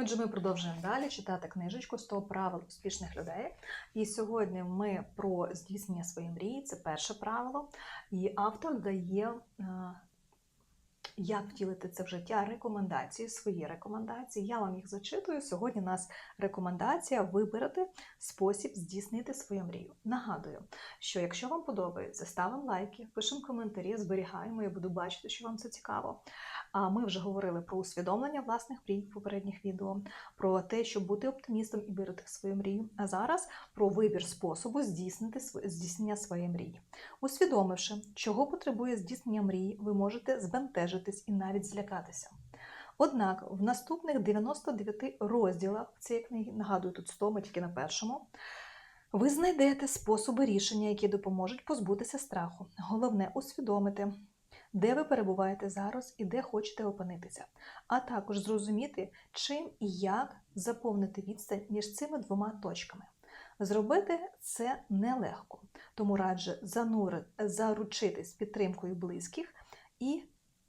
Отже, ми продовжуємо далі читати книжечку «100 правил успішних людей. І сьогодні ми про здійснення своєї мрії. Це перше правило. І автор дає, е, як втілити це в життя, рекомендації, свої рекомендації. Я вам їх зачитую. Сьогодні у нас рекомендація вибрати спосіб здійснити свою мрію. Нагадую, що якщо вам подобається, ставимо лайки, пишемо коментарі, зберігаємо, я буду бачити, що вам це цікаво. А ми вже говорили про усвідомлення власних мрій в попередніх відео, про те, щоб бути оптимістом і вірити в свою мрію. А зараз про вибір способу здійснити здійснення своєї мрії. Усвідомивши, чого потребує здійснення мрії, ви можете збентежитись і навіть злякатися. Однак в наступних 99 розділах цієї книги, нагадую, тут 100, ми тільки на першому, ви знайдете способи рішення, які допоможуть позбутися страху. Головне усвідомити, де ви перебуваєте зараз і де хочете опинитися, а також зрозуміти, чим і як заповнити відстань між цими двома точками. Зробити це нелегко, тому раджу занури, заручитись підтримкою близьких і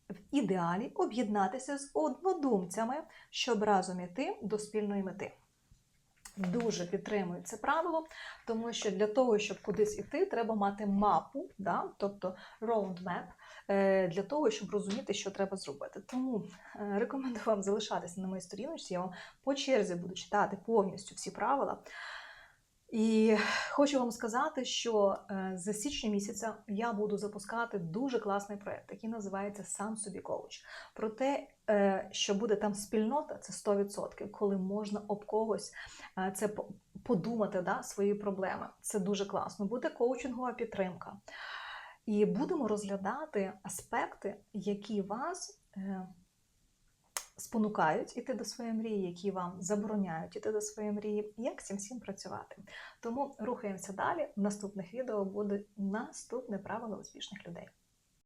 в ідеалі об'єднатися з однодумцями, щоб разом іти до спільної мети. Дуже підтримую це правило, тому що для того, щоб кудись іти, треба мати мапу, да? тобто roadmap, е, для того, щоб розуміти, що треба зробити. Тому е, рекомендую вам залишатися на моїй сторіночці. Я вам по черзі буду читати повністю всі правила. І хочу вам сказати, що е, за січня місяця я буду запускати дуже класний проект, який називається Сам собі коуч. Про те, е, що буде там спільнота, це 100%, коли можна об когось е, це подумати, да, свої проблеми. Це дуже класно. Буде коучингова підтримка. І будемо розглядати аспекти, які вас спонукають іти до своєї мрії, які вам забороняють іти до своєї мрії, як цим всім працювати. Тому рухаємося далі. В наступних відео буде наступне правило успішних людей.